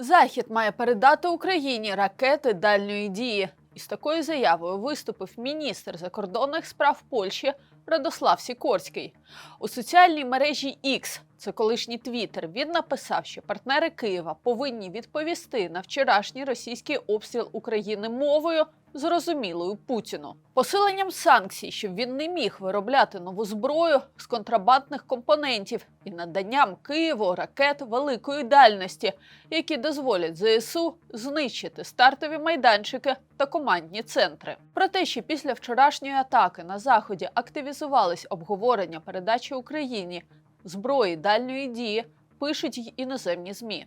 Захід має передати Україні ракети дальньої дії. Із такою заявою виступив міністр закордонних справ Польщі Радослав Сікорський. У соціальній мережі X, це колишній Твіттер, він написав, що партнери Києва повинні відповісти на вчорашній російський обстріл України мовою, зрозумілою Путіну, посиленням санкцій, щоб він не міг виробляти нову зброю з контрабандних компонентів і наданням Києву ракет великої дальності, які дозволять ЗСУ знищити стартові майданчики та командні центри. Про те, що після вчорашньої атаки на заході активізувались обговорення передачі Україні зброї дальньої дії. Пишуть й іноземні змі.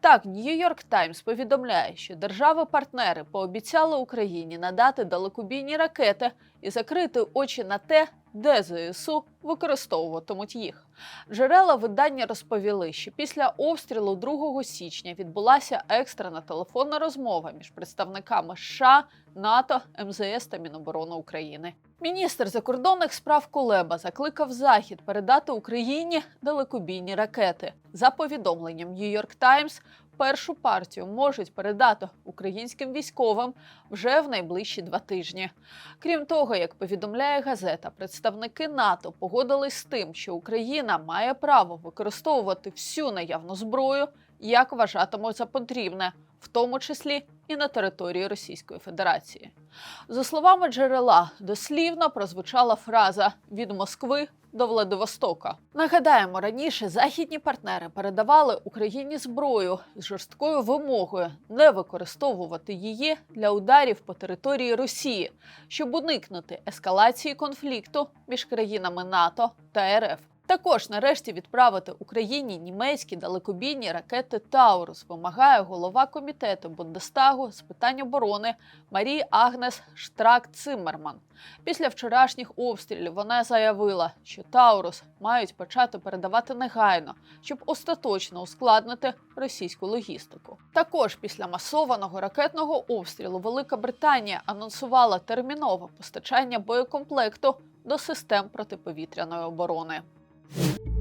Так, Нью-Йорк Таймс повідомляє, що держави-партнери пообіцяли Україні надати далекобійні ракети і закрити очі на те, де ЗСУ використовуватимуть їх. Джерела видання розповіли, що після обстрілу 2 січня відбулася екстрена телефонна розмова між представниками США, НАТО, МЗС та Міноборони України. Міністр закордонних справ Кулеба закликав Захід передати Україні далекобійні ракети. За повідомленням Нью-Йорк Таймс, першу партію можуть передати українським військовим вже в найближчі два тижні. Крім того, як повідомляє газета, представники НАТО погодились з тим, що Україна має право використовувати всю наявну зброю, як вважатимуть за потрібне, в тому числі і на території Російської Федерації. За словами джерела, дослівно прозвучала фраза від Москви до Владивостока. Нагадаємо, раніше західні партнери передавали Україні зброю з жорсткою вимогою не використовувати її для ударів по території Росії, щоб уникнути ескалації конфлікту між країнами НАТО та РФ. Також нарешті відправити Україні німецькі далекобійні ракети Таурус вимагає голова комітету Бундестагу з питань оборони Марії Агнес Штрак Циммерман. Після вчорашніх обстрілів вона заявила, що Таурус мають почати передавати негайно, щоб остаточно ускладнити російську логістику. Також після масованого ракетного обстрілу Велика Британія анонсувала термінове постачання боєкомплекту до систем протиповітряної оборони. you